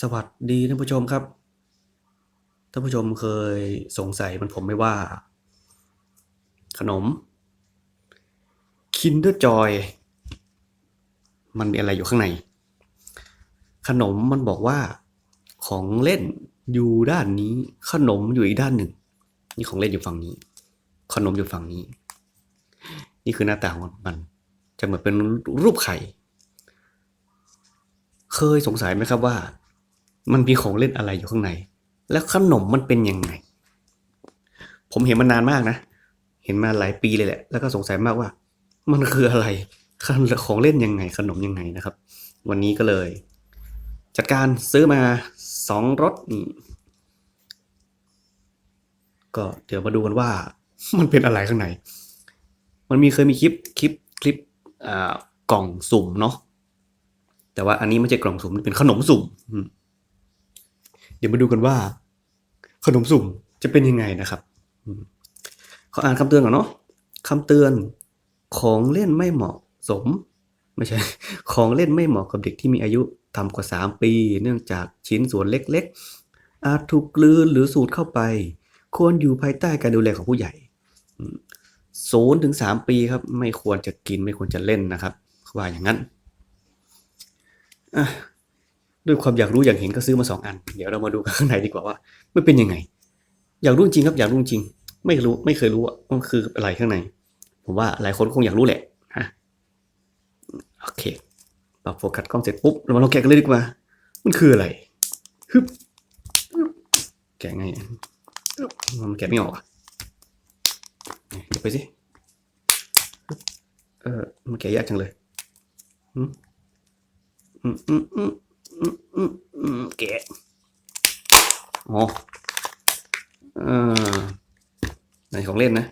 สวัสดีท่านผู้ชมครับ ท่านผู้ชมเคยสงสัยมันผมไม่ว่า ขนม Kinder Joy มันมีอะไรอยู่ข้างใน ขนมมันบอกว่า ของเล่นอยู่ด้านนี้ ขนมอยู่อีกด้านหนึ่ง นี่ของเล่นอยู่ฝั่งนี้ ขนมอยู่ฝั่งนี้ นี่คือหน้าตาของมันจะเหมือนเป็นรูปไข่ เคยสงสัยไหมครับว่า มันมีของเล่นอะไรอยู่ข้างใน แล้วขนมมันเป็นยังไง ผมเห็นมันานมากนะ เห็นมาหลายปีเลยแหละ แล้วก็สงสัยมากว่า มันคืออะไรของเล่นยังไง ขนมยังไงนะครับ วันนี้ก็เลย จัดการซื้อมาสองรถนี่ก็เดี๋ยวมาดูกันว่า มันเป็นอะไรข้างใน มันมีเคยมีคลิปคลิปคลิปอ่ากล่องสุ่มเนาะแต่ว่าอันนี้ไม่ใช่กล่องสุ่มเป็นขนมสุ่มอืม ดี๋ยวมาดูกันว่า ขนมสุ่มจะเป็นยังไงนะครับขออ่านคำเตือนก่อนเนาะคำเตือนของเล่นไม่เหมาะสม ไม่ใช่ ของเล่นไม่เหมาะกับเด็กที่มีอายุต่ำกว่า 3 ปี เนื่องจากชิ้นส่วนเล็กๆ อาจถูกกลืนหรือสูดเข้าไป ควรอยู่ภายใต้การดูแลของผู้ใหญ่ศูนย์ถึงสามปีครับ ไม่ควรจะกินไม่ควรจะเล่นนะครับว่าอย่างนั้นอะ ด้วยความอยากรู้อยากเห็นก็ซื้อมาสองอัน เดี๋ยวเรามาดูกันข้างในดีกว่าว่ามันเป็นยังไง อยากรู้จริงครับอยากรู้จริง ไม่รู้ไม่เคยรู้ว่ามันคืออะไรข้างใน ผมว่าหลายคนคงอยากรู้แหละฮะโอเคปรับโฟกัสกล้องเสร็จปุ๊บเรามาลองแกะกันเลยดีกว่า มันคืออะไรฮึบแกะไงมันแกะไม่ออกอะเดี๋ยวไปสิเออมันแกะยากจังเลยอืมอืมอืม แกะอ๋อเออไหนของเล่นนะ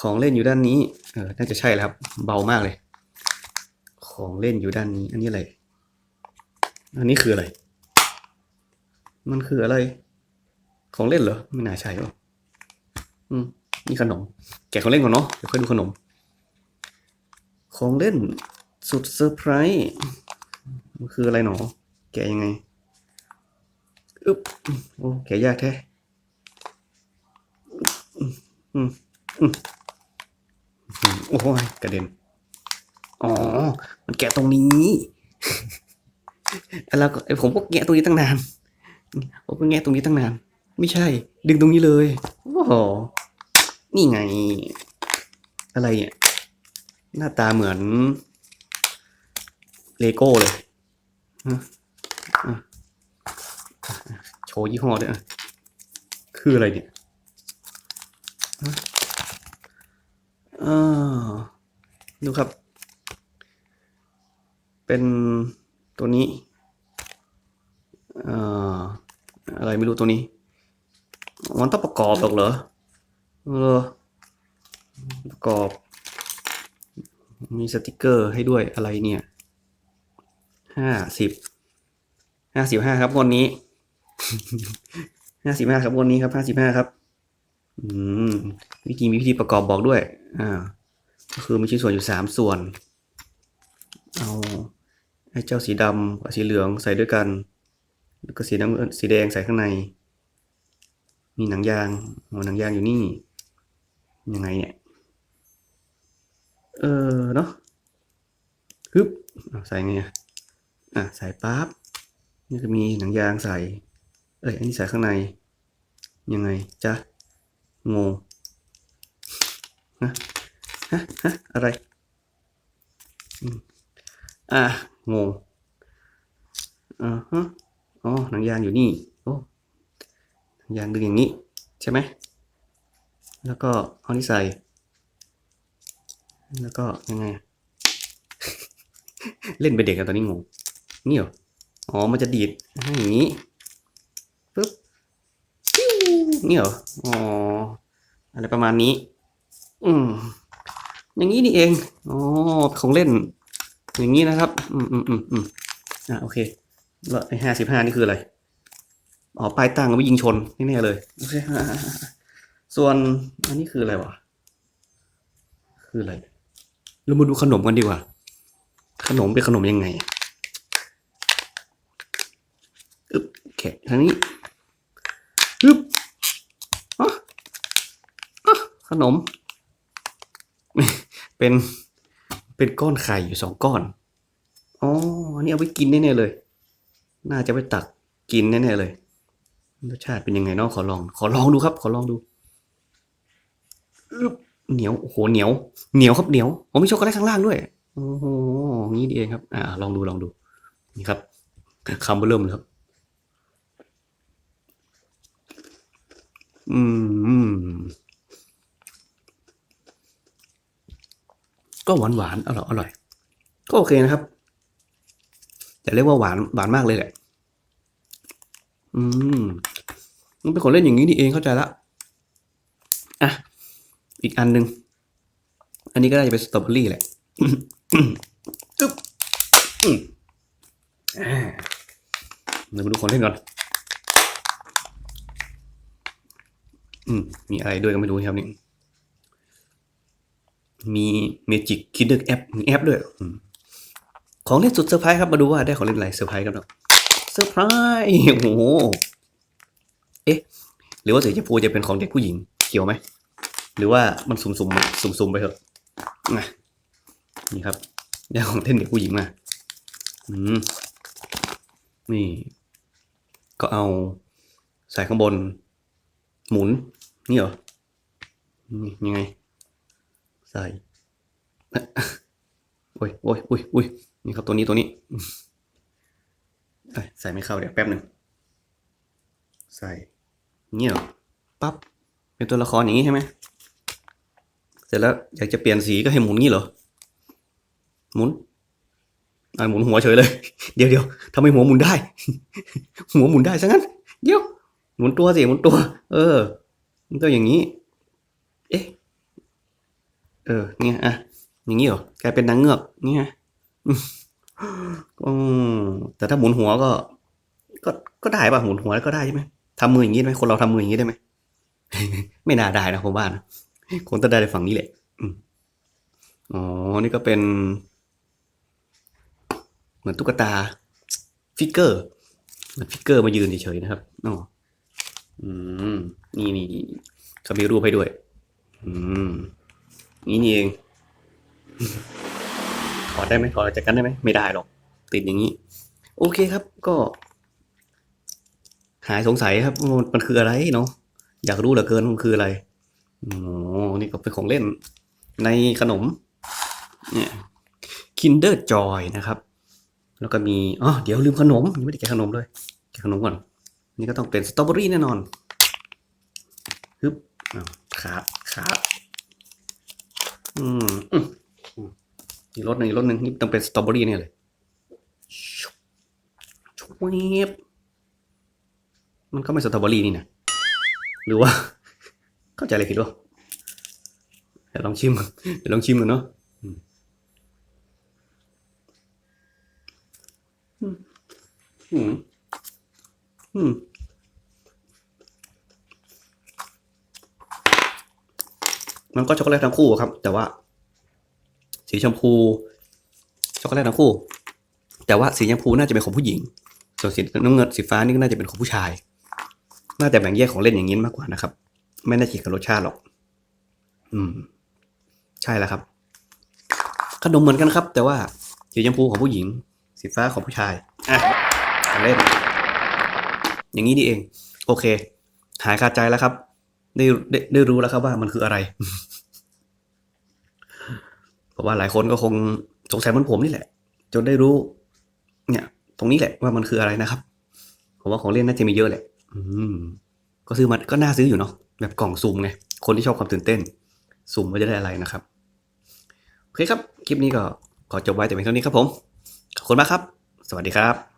ของเล่นอยู่ด้านนี้ เออ น่าจะใช่แล้วครับ เบามากเลย ของเล่นอยู่ด้านนี้ อันนี้อะไร อันนี้คืออะไร มันคืออะไร ของเล่นเหรอ ไม่น่าใช่หรออืมนี่ขนม แกะของเล่นก่อนเนาะ เดี๋ยวค่อยดูขนม ของเล่นสุดเซอร์ไพรส์ มันคืออะไรหนอ แกะยังไงอึ๊บโอ้แกะยากแท้อืมอืมอืมโอ้ยกระเด็น อ๋อ มันแกะตรงนี้แล้วก็ผมก็แงะตรงนี้ตั้งนาน ผมก็แงะตรงนี้ตั้งนาน ไม่ใช่ ดึงตรงนี้เลย โอ้โห นี่ไง อะไรเนี่ย หน้าตาเหมือน เลโก้เลย โชว์ยี่ห้อด้วยคืออะไรเนี่ยดูครับ เป็นตัวนี้อ่าอะไรไม่รู้ตัวนี้ มันต้องประกอบหรอกเหรอเออประกอบ มีสติกเกอร์ให้ด้วยอะไรเนี่ยห้าสิบ ห้าสิบห้าครับวดนี้ห้าสิบห้าครับวดนี้ครับห้าสิบห้าครับ อืมวิธีมีวิธีประกอบบอกด้วย อ่า ก็คือมีชิ้นส่วนอยู่สามส่วน เอาไอ้เจ้าสีดำกับสีเหลืองใส่ด้วยกันแล้วก็สีน้ำเงินสีแดงใส่ข้างใน มีหนังยางเอาหนังยางอยู่นี่ ยังไงเนี่ย เออเนาะฮึบใส่ไงอะใส่ปั๊บ นี่ก็มีหนังยางใส่ เอ้ย อันนี้ใส่ข้างใน ยังไงจ๊ะงงฮะฮะฮะอะไร อะงงอ่าฮะอ๋อ หนังยางอยู่นี่ โอ้ หนังยางดึงอย่างนี้ ใช่ไหม แล้วก็เอานี่ใส่ แล้วก็ยังไง เล่นเป็นเด็กกันตอนนี้งงนี่เหรอ อ๋อ มันจะดีดให้อย่างนี้ปึ๊บปิ้วนี่เหรอ อ๋อ อะไรประมาณนี้ อืม อย่างนี้นี่เอง อ๋อ ของเล่น อย่างนี้นะครับ อืมอืมอืมอืมอะโอเคแล้วไอ้ห้าสิบห้านี่คืออะไร อ๋อ ปลายตั้งเอาไว้ยิงชนแน่ๆเลย โอเค ส่วน อันนี้คืออะไรวะ คืออะไร เรามาดูขนมกันดีกว่า ขนมเป็นขนมยังไงางนี้ฮึบอะอะขนม เป็น เป็นก้อนไข่อยู่สองก้อน อ๋ออันนี้เอาไปกินแน่ๆเลย น่าจะไปตักกินแน่ๆเลย รสชาติเป็นยังไงเนาะขอลอง ขอลองดูครับ ขอลองดูเหนียว โอ้โห เหนียว เหนียวครับ เหนียว ผมมีช็อกโกแลตข้างล่างด้วย โอ้โห งี้นี่เองครับ อ่า ลองดู ลองดู นี่ครับคำเริ่มเลยครับ อืม ก็หวานหวานอร่อยอร่อย ก็โอเคนะครับ แต่เรียกว่าหวานหวานมากเลยแหละ อืมมันเป็นของเล่นอย่างนี้นี่เองเข้าใจละ อะ อีกอันหนึ่ง อันนี้ก็น่าจะเป็นสตรอเบอรี่แหละอึ๊บอืมอ่าเดี๋ยวมาดูของเล่นก่อน มมีอะไรด้วยก็ไม่รู้ครับนี่มีเมจิกคิดเดอร์แอปมีแอปด้วยอของเล่นสุดเซอร์ไพรส์ครับมาดูว่าได้ของเล่นอะไรเซอร์ไพรส์กันเนาะเซอร์ไพรส์โอ้โหเอ๊ะ หรือว่าสีชมพูจะเป็นของเด็กผู้หญิงเกี่ยวไหมหรือว่ามันสุ่มๆสุ่มๆไปเถอะอะนี่ครับได้ของเล่นเด็กผู้หญิงมาอืมนี่ ก็เอาใส่ข้างบน หมุน นี่เหรอ นี่ยังไง ใส่ โอ้ยโอ้ยโอ้ยโอ้ยนี่ครับตัวนี้ตัวนี้ ใส่ไม่เข้าเดี๋ยวแป๊บหนึ่ง ใส่เนี่ยเหรอ ปั๊บ เป็นตัวละครอย่างนี้ใช่ไหม เสร็จแล้วอยากจะเปลี่ยนสีก็ให้หมุนงี้เหรอ หมุนอ่าหมุนหัวเฉยเลย เดี๋ยวเดี๋ยวทำไมหัวหมุนได้ หัวหมุนได้ซะงั้น เดี๋ยว หมุนตัวสิ หมุนตัว เออ มันก็อย่างนี้ เอ๊ะ เออ เนี่ยอะอย่างนี้เหรอกลายเป็นนางเงือก เนี่ยอือแต่ถ้าหมุนหัวก็ ก็ ก็ได้ป่ะ หมุนหัวก็ได้ใช่ไหมทำมืออย่างนี้ไหมคนเราทำมืออย่างนี้ได้ไหม ไม่น่าได้นะผมว่านะคงต้องได้ในฝั่งนี้แหละอ๋อ นี่ก็เป็น เหมือนตุ๊กตา ฟิกเกอร์ เหมือนฟิกเกอร์มายืนเฉยๆนะครับ อ๋อ อืม นี่นี่นี่เขามีรูปให้ด้วย อืม นี่นี่เอง ถอดได้ไหมถอดจากกันได้ไหม ไม่ได้หรอก ติดอย่างนี้ โอเคครับ ก็ หายสงสัยครับมันคืออะไรเนาะ อยากรู้เหลือเกินมันคืออะไรโอ๋อนี่ก็เป็นของเล่น ในขนม เนี่ย Kinder Joy นะครับ แล้วก็มี อ๋อ เดี๋ยวลืมขนม ยังไม่ได้แกะขนมเลย แกะขนมก่อน นี่ก็ต้องเป็นสตรอเบอรี่แน่นอนฮึบอ้าวขาดขาดอืมอืมอืมอีกรสหนึ่งอีกรสหนึ่งนี่ต้องเป็นสตรอเบอรี่เนี่ยเลยชุบชุบเวบมันก็ไม่สตรอเบอรี่นี่นะหรือว่า เข้าใจอะไรผิดวะเดี๋ยวลองชิมเดี๋ยวลองชิมกันเนาะอืมอืม อืมมันก็ช็อกโกแลตทั้งคู่ครับ แต่ว่า สีชมพูช็อกโกแลตทั้งคู่ แต่ว่าสีชมพูน่าจะเป็นของผู้หญิง ส่วนสีน้ำเงินสีฟ้านี่ก็น่าจะเป็นของผู้ชาย น่าจะแบ่งแยกของเล่นอย่างนี้มากกว่านะครับ ไม่น่าเกี่ยวกับรสชาติหรอก อืม ใช่แล้วครับ ขนมเหมือนกันครับ แต่ว่าสีชมพูของผู้หญิง สีฟ้าของผู้ชายอะเล่น อย่างนี้นี่เอง โอเค หายคาใจแล้วครับ ได้ได้ได้รู้แล้วครับว่ามันคืออะไร เพราะว่าหลายคนก็คงสงสัยมือนผมนี่แหละ จนได้รู้ เนี่ย ตรงนี้แหละว่ามันคืออะไรนะครับ ผมว่าของเล่นน่าจะมีเยอะแหละ อืม ก็ซื้อมาก็น่าซื้ออยู่เนาะแบบกล่องสุ่มไงคนที่ชอบความตื่นเต้น สุ่มว่าจะได้อะไรนะครับโอเคครับ คลิปนี้ก็ขอจบไว้แต่เพียงเท่านี้ครับผม ขอบคุณมากครับ สวัสดีครับ